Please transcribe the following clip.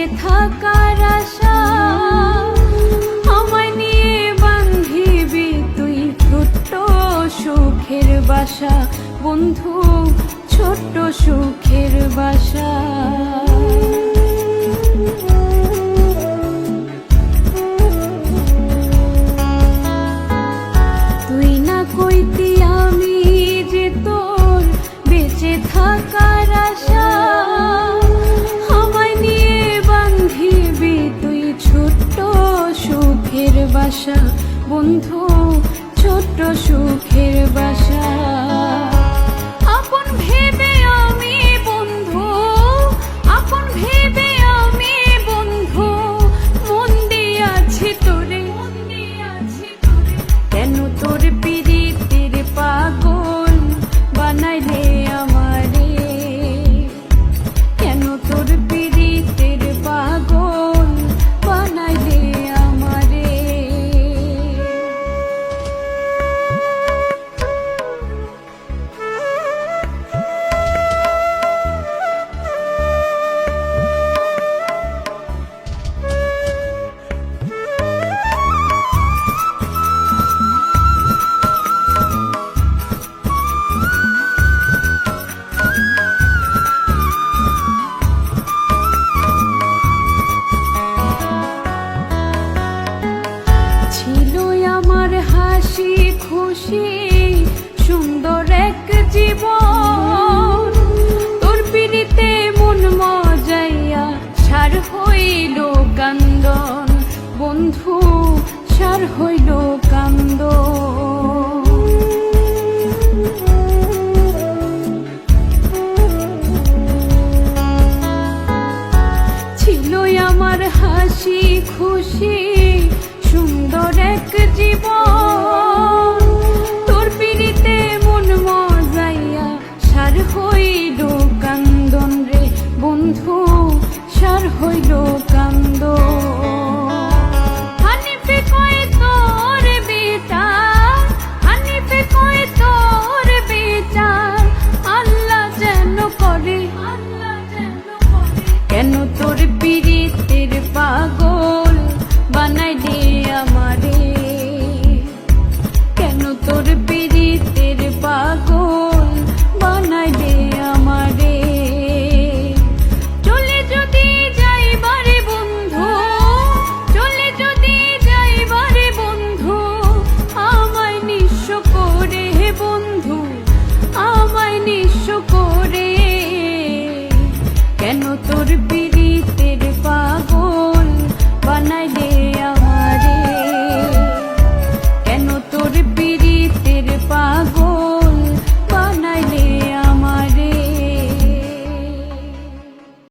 বেঁচে থাকার বান্ধিবি তুই সুখের বাসা। বন্ধু, ছোট্ট সুখের বাসা। তুই না কইতি আমি যে তোর বেঁচে থাকা বাসা বন্ধু ছোট্ট সুখের বাসা। মোর হইল কান্দ। ছিল আমার হাসি খুশি পরে কেন তোর পিড়ি তের পাগল তোর